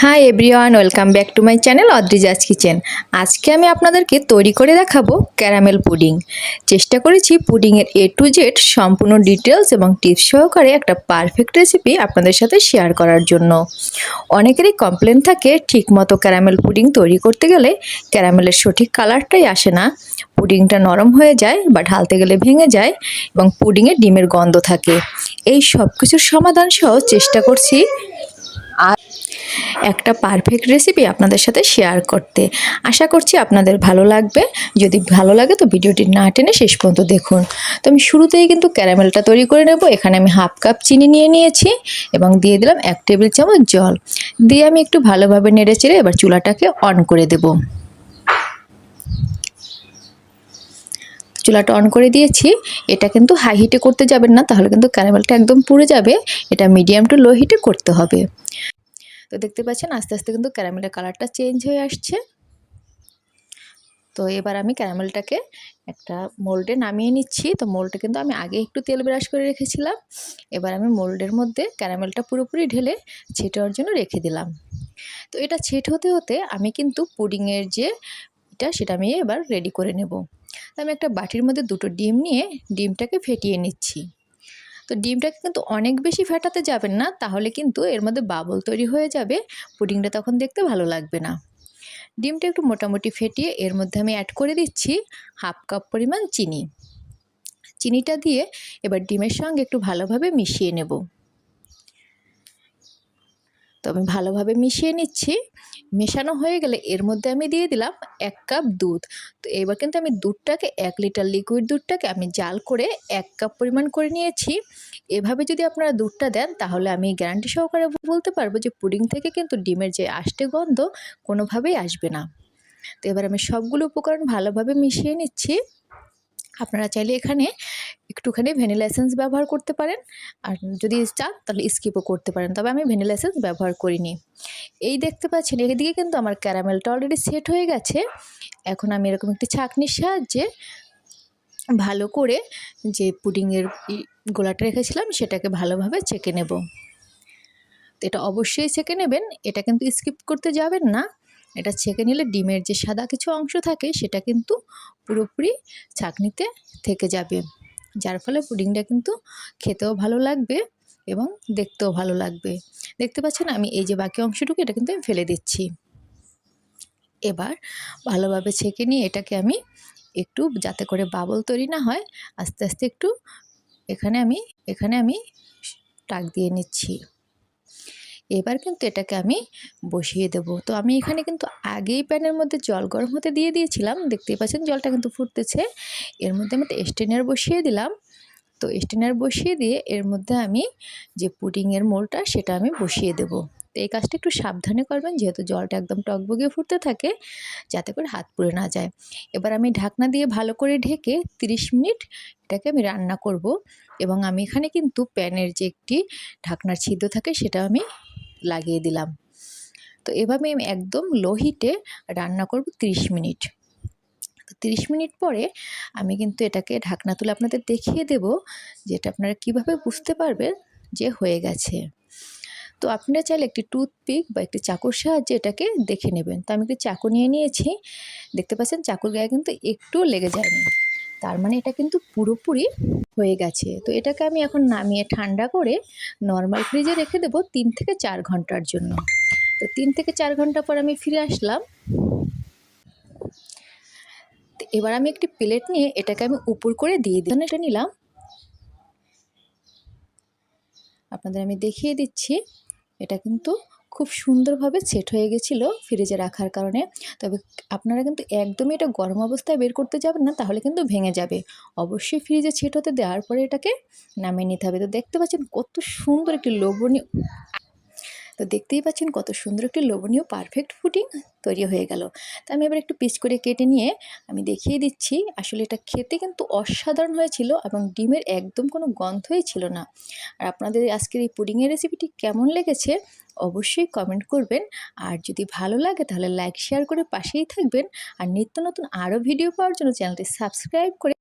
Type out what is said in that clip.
Hi everyone welcome back to my channel Adrija's kitchen আজকে আমি আপনাদেরকে তৈরি করে দেখাবো ক্যারামেল পুডিং চেষ্টা করেছি পুডিংয়ের এ টু জেড সম্পূর্ণ ডিটেলস এবং টিপস সহকারে একটা পারফেক্ট রেসিপি আপনাদের সাথে শেয়ার করার জন্য। অনেকেরই কমপ্লেন থাকে, ঠিকমতো ক্যারামেল পুডিং তৈরি করতে গেলে ক্যারামেলের সঠিক কালারটাই আসে না। পুডিংটা নরম হয়ে যায় বা ঢালতে গেলে ভেঙে যায় এবং পুডিংয়ে ডিমের গন্ধ থাকে। এই সব কিছুর সমাধান সহ চেষ্টা করছি। একটা পারফেক্ট রেসিপি আপনাদের সাথে শেয়ার করতে। আশা করছি আপনাদের ভালো লাগবে। যদি ভালো লাগে তো ভিডিওটি না টেনে শেষ পর্যন্ত দেখুন। তো আমি শুরুতেই কিন্তু ক্যারামেলটা তৈরি করে নেব। এখানে আমি হাফ কাপ চিনি নিয়ে নিয়েছি এবং দিয়ে দিলাম এক টেবিল চামচ জল। দিয়ে আমি একটু ভালোভাবে নেড়ে চেড়ে এবার চুলাটাকে অন করে দেব। চুলাটা অন করে দিয়েছি। এটা কিন্তু হাই হিটে করতে যাবেন না, তাহলে কিন্তু ক্যারামেলটা একদম পুড়ে যাবে। এটা মিডিয়াম টু লো হিটে করতে হবে। তো দেখতে পাচ্ছেন আস্তে আস্তে কিন্তু ক্যারামেলের কালারটা চেঞ্জ হয়ে আসছে। তো এবার আমি ক্যারামেলটাকে একটা মোল্ডে নামিয়ে নিচ্ছি। তো মোল্ডে কিন্তু আমি আগে একটু তেল ব্রাশ করে রেখেছিলাম। এবার আমি মোল্ডের মধ্যে ক্যারামেলটা পুরোপুরি ঢেলে ছেটার জন্য রেখে দিলাম। তো এটা ছেট হতে হতে আমি কিন্তু পুডিংয়ের যে এটা সেটা আমি এবার রেডি করে নেব। আমি একটা বাটির মধ্যে দুটো ডিম নিয়ে ডিমটাকে ফেটিয়ে নিচ্ছি। তো ডিমটাকে কিন্তু অনেক বেশি ফেটাতে যাবেন না, তাহলে কিন্তু এর মধ্যে বাবল তৈরি হয়ে যাবে, পুডিংটা তখন দেখতে ভালো লাগবে না। ডিমটা একটু মোটামুটি ফেটিয়ে এর মধ্যে আমি অ্যাড করে দিচ্ছি হাফ কাপ পরিমাণ চিনি। চিনিটা দিয়ে এবার ডিমের সঙ্গে একটু ভালোভাবে মিশিয়ে নেব। তো আমি ভালোভাবে মিশিয়ে নিচ্ছি। মেশানো হয়ে গেলে এর মধ্যে আমি দিয়ে দিলাম এক কাপ দুধ। তো এবার কিন্তু আমি দুধটাকে এক লিটার লিকুইড দুধটাকে আমি জাল করে এক কাপ পরিমাণ করে নিয়েছি। এভাবে যদি আপনারা দুধটা দেন তাহলে আমি গ্যারান্টি সহকারে বলতে পারব যে পুডিং থেকে কিন্তু ডিমের যে আষ্টে গন্ধ কোনোভাবেই আসবে না। তো এবার আমি সবগুলো উপকরণ ভালোভাবে মিশিয়ে নিচ্ছি। আপনারা চাইলে এখানে একটুখানি ভ্যানিলা এসেন্স ব্যবহার করতে পারেন। আর যদি চান তাহলে স্কিপও করতে পারেন। তবে আমি ভ্যানিলা এসেন্স ব্যবহার করিনি। এই দেখতে পাচ্ছেন, এদিকে কিন্তু আমার ক্যারামেলটা অলরেডি সেট হয়ে গেছে। এখন আমি এরকম একটি ছাঁকনির সাহায্যে ভালো করে যে পুডিংয়ের গোলাটা রেখেছিলাম, সেটাকে ভালোভাবে চেকে নেব। তো এটা অবশ্যই চেকে নেবেন। এটা কিন্তু স্কিপ করতে যাবেন না। এটা ছেঁকে নিলে ডিমের যে সাদা কিছু অংশ থাকে, সেটা কিন্তু পুরোপুরি ছাঁকনিতে থেকে যাবে। যার ফলে পুডিংটা কিন্তু খেতেও ভালো লাগবে এবং দেখতেও ভালো লাগবে। দেখতে পাচ্ছেন আমি এই যে বাকি অংশটুকু, এটা কিন্তু আমি ফেলে দিচ্ছি। এবার ভালোভাবে ছেঁকে নিয়ে এটাকে আমি একটু যাতে করে বাবল তৈরি না হয়, আস্তে আস্তে একটু এখানে আমি এখানে আমি টাক দিয়ে নিচ্ছি। এবার কিন্তু এটাকে আমি বসিয়ে দেব। তো আমি এখানে কিন্তু আগেই প্যানের মধ্যে জল গরম হতে দিয়ে দিয়েছিলাম। দেখতেই পাচ্ছেন জলটা কিন্তু ফুটতেছে। এর মধ্যে আমি স্টেনার বসিয়ে দিলাম। তো স্টেনার বসিয়ে দিয়ে এর মধ্যে আমি যে পুডিংয়ের মোলটা সেটা আমি বসিয়ে দেব। তো এই কাজটা একটু সাবধানে করবেন, যেহেতু জলটা একদম টকবগিয়ে ফুটতে থাকে, যাতে করে হাত পুড়ে না যায়। এবার আমি ঢাকনা দিয়ে ভালো করে ঢেকে 30 মিনিট এটাকে আমি রান্না করব। এবং আমি এখানে কিন্তু প্যানের যে একটি ঢাকনার ছিদ্র থাকে, সেটা আমি লাগিয়ে দিলাম। তো এভাবে আমি একদম লো হিটে রান্না করব 30 মিনিট। তো 30 মিনিট পরে আমি কিন্তু এটাকে ঢাকনা তুলে আপনাদের দেখিয়ে দেব যেটা আপনারা কীভাবে বুঝতে পারবেন যে হয়ে গেছে। তো আপনারা চাইলে একটি টুথপিক বা একটি চাকুর সাহায্যে এটাকে দেখে নেবেন। তো আমি একটি চাকু নিয়ে নিয়েছি। দেখতে পাচ্ছেন, চাকুর গায়ে কিন্তু একটুও লেগে যায়নি। তার মানে এটা কিন্তু পুরোপুরি হয়ে গেছে। তো এটাকে আমি এখন নামিয়ে ঠান্ডা করে নর্মাল ফ্রিজে রেখে দেবো তিন থেকে চার ঘণ্টার জন্য। তো তিন থেকে চার ঘণ্টা পর আমি ফিরে আসলাম। এবার আমি একটি প্লেট নিয়ে এটাকে আমি উপর করে দিয়ে দিই। এটা নিলাম। আপনাদের আমি দেখিয়ে দিচ্ছি। এটা কিন্তু খুব সুন্দরভাবে সেট হয়ে গেছিল ফ্রিজে রাখার কারণে। তবে আপনারা কিন্তু একদমই এটা গরম অবস্থায় বের করতে যাবেন না, তাহলে কিন্তু ভেঙে যাবে। অবশ্যই ফ্রিজে সেট হতে দেওয়ার পরে এটাকে নামিয়ে নিতে হবে। তো দেখতে পাচ্ছেন কত সুন্দর একটি লোভনীয় তো দেখতেই পাচ্ছেন কত সুন্দর একটি লোভনীয় পারফেক্ট ফুডিং তৈরি হয়ে গেল। তো আমি এবার একটু পিস করে কেটে নিয়ে আমি দেখিয়ে দিচ্ছি, আসলে এটা খেতে কিন্তু অসাধারণ হয়েছিল এবং ডিমের একদম কোনো গন্ধই ছিল না। আর আপনাদের আজকের এই পুডিংয়ের রেসিপিটি কেমন লেগেছে অবশ্যই কমেন্ট করবেন। আর যদি ভালো লাগে তাহলে লাইক শেয়ার করে পাশেই থাকবেন। আর নিত্য নতুন আরও ভিডিও পাওয়ার জন্য চ্যানেলটি সাবস্ক্রাইব করে